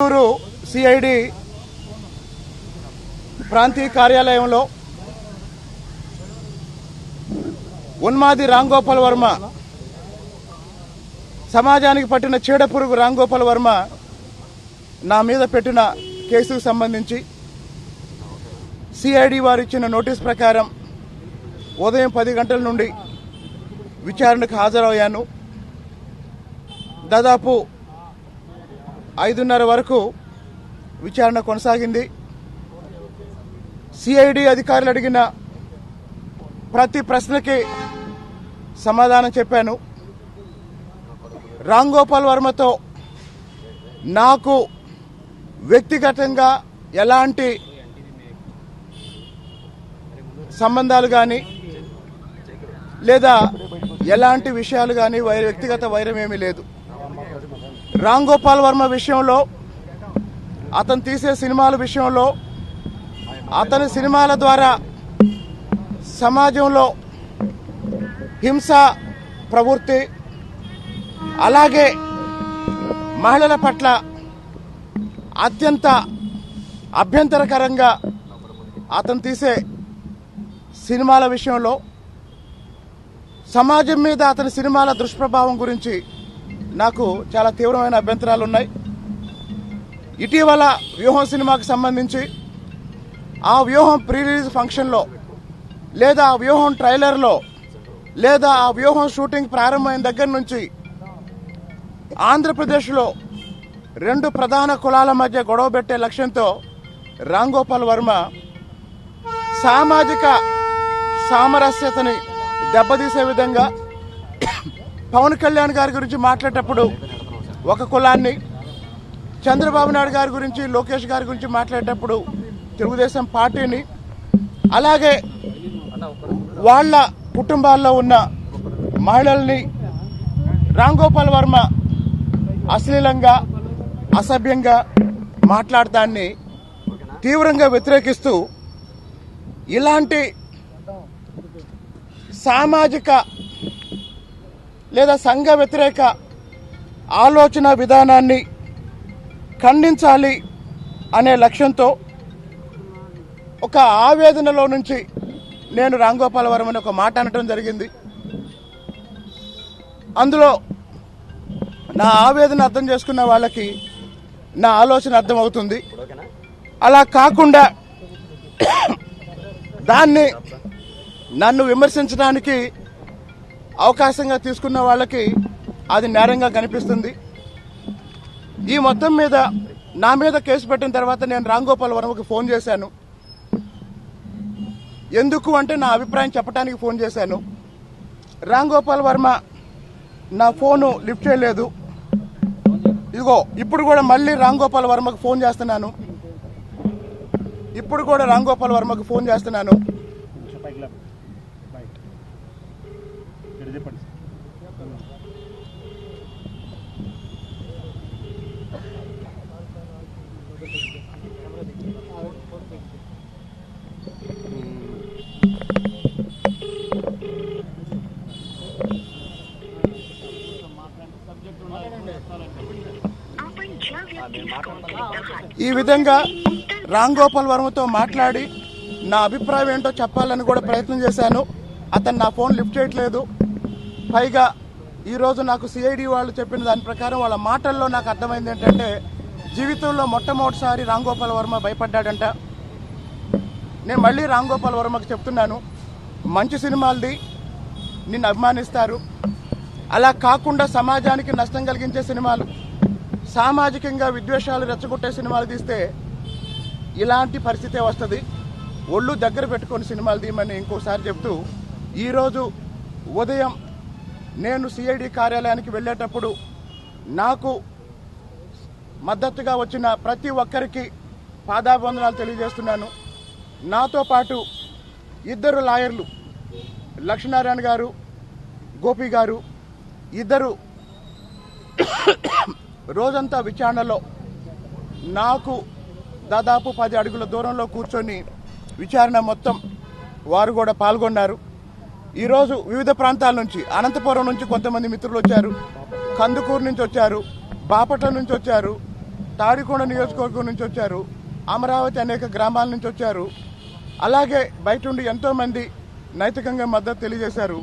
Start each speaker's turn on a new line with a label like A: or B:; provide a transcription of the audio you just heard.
A: Guntur CID ప్రాంతీయ కార్యాలయంలో ఉన్మాది రాంగోపాల్ వర్మ సమాజానికి పట్టిన చీడ పురుగు రాంగోపాల్ వర్మ నా మీద పెట్టిన కేసుకు సంబంధించి సిఐడి వారు ఇచ్చిన నోటీస్ ప్రకారం ఉదయం పది గంటల నుండి విచారణకు హాజరయ్యాను. దాదాపు ఐదున్నర వరకు విచారణ కొనసాగింది. సిఐడి అధికారులు అడిగిన ప్రతి ప్రశ్నకి సమాధానం చెప్పాను. రామ్ గోపాల్ వర్మతో నాకు వ్యక్తిగతంగా ఎలాంటి సంబంధాలు కానీ లేదా ఎలాంటి విషయాలు కానీ వై వ్యక్తిగత వైరం ఏమీ లేదు. రామ్ గోపాల్ వర్మ విషయంలో అతను తీసే సినిమాల విషయంలో అతని సినిమాల ద్వారా సమాజంలో హింస ప్రవృత్తి అలాగే మహిళల పట్ల అత్యంత అభ్యంతరకరంగా అతను తీసే సినిమాల విషయంలో సమాజం మీద అతని సినిమాల దుష్ప్రభావం గురించి నాకు చాలా తీవ్రమైన అభ్యంతరాలు ఉన్నాయి. ఇటీవల వ్యూహం సినిమాకి సంబంధించి ఆ వ్యూహం ప్రీ రిలీజ్ ఫంక్షన్లో లేదా ఆ వ్యూహం ట్రైలర్లో లేదా ఆ వ్యూహం షూటింగ్ ప్రారంభమైన దగ్గర నుంచి ఆంధ్రప్రదేశ్లో రెండు ప్రధాన కులాల మధ్య గొడవ పెట్టే లక్ష్యంతో రాంగోపాల్ వర్మ సామాజిక సామరస్యతని దెబ్బతీసే విధంగా పవన్ కళ్యాణ్ గారి గురించి మాట్లాడేటప్పుడు ఒక కులాన్ని చంద్రబాబు నాయుడు గారి గురించి లోకేష్ గారి గురించి మాట్లాడేటప్పుడు తెలుగుదేశం పార్టీని అలాగే వాళ్ళ కుటుంబాల్లో ఉన్న మహిళల్ని రామ్ గోపాల్ వర్మ అశ్లీలంగా అసభ్యంగా మాట్లాడటాన్ని తీవ్రంగా వ్యతిరేకిస్తూ ఇలాంటి సామాజిక లేదా సంఘ వ్యతిరేక ఆలోచన విధానాన్ని ఖండించాలి అనే లక్ష్యంతో ఒక ఆవేదనలో నుంచి నేను రాంగోపాలవరం వర్మ అని ఒక మాట అనటం జరిగింది. అందులో నా ఆవేదన అర్థం చేసుకున్న వాళ్ళకి నా ఆలోచన అర్థమవుతుంది. అలా కాకుండా దాన్ని నన్ను విమర్శించడానికి అవకాశంగా తీసుకున్న వాళ్ళకి అది నేరంగా కనిపిస్తుంది. ఈ మొత్తం మీద నా మీద కేసు పెట్టిన తర్వాత నేను రాంగోపాల్ వర్మకి ఫోన్ చేశాను. ఎందుకు అంటే నా అభిప్రాయం చెప్పడానికి ఫోన్ చేశాను. రాంగోపాల్ వర్మ నా ఫోను లిఫ్ట్ చేయలేదు. ఇదిగో ఇప్పుడు కూడా మళ్ళీ రాంగోపాల్ వర్మకు ఫోన్ చేస్తున్నాను. ఇప్పుడు కూడా రాంగోపాల్ వర్మకు ఫోన్ చేస్తున్నాను. ఈ విధంగా రామ్ గోపాల్ వర్మతో మాట్లాడి నా అభిప్రాయం ఏంటో చెప్పాలని కూడా ప్రయత్నం చేశాను. అతను నా ఫోన్ లిఫ్ట్ చేయట్లేదు. పైగా ఈరోజు నాకు సిఐడి వాళ్ళు చెప్పిన దాని ప్రకారం వాళ్ళ మాటల్లో నాకు అర్థమైంది ఏంటంటే జీవితంలో మొట్టమొదటిసారి రామ్ గోపాల్ వర్మ భయపడ్డాడంట. నేను మళ్ళీ రామ్ గోపాల్ వర్మకు చెప్తున్నాను మంచి సినిమాలది నిన్ను అభిమానిస్తారు. అలా కాకుండా సమాజానికి నష్టం కలిగించే సినిమాలు సామాజికంగా విద్వేషాలు రెచ్చగొట్టే సినిమాలు తీస్తే ఇలాంటి పరిస్థితే వస్తుంది. ఒళ్ళు దగ్గర పెట్టుకొని సినిమాలు తీయమని ఇంకోసారి చెప్తూ ఈరోజు ఉదయం నేను సిఐడి కార్యాలయానికి వెళ్ళేటప్పుడు నాకు మద్దతుగా వచ్చిన ప్రతి ఒక్కరికి పాదాబంధనాలు తెలియజేస్తున్నాను. నాతో పాటు ఇద్దరు లాయర్లు లక్ష్మీనారాయణ గారు గోపి గారు ఇద్దరు రోజంతా విచారణలో. నాకు దాదాపు పది అడుగుల దూరంలో కూర్చొని విచారణ మొత్తం వారు కూడా పాల్గొన్నారు. ఈరోజు వివిధ ప్రాంతాల నుంచి అనంతపురం నుంచి కొంతమంది మిత్రులు వచ్చారు. కందుకూరు నుంచి వచ్చారు. బాపట్ల నుంచి వచ్చారు. తాడికొండ నియోజకవర్గం నుంచి వచ్చారు. అమరావతి అనేక గ్రామాల నుంచి వచ్చారు. అలాగే బయట ఉండి ఎంతోమంది నైతికంగా మద్దతు తెలియజేశారు.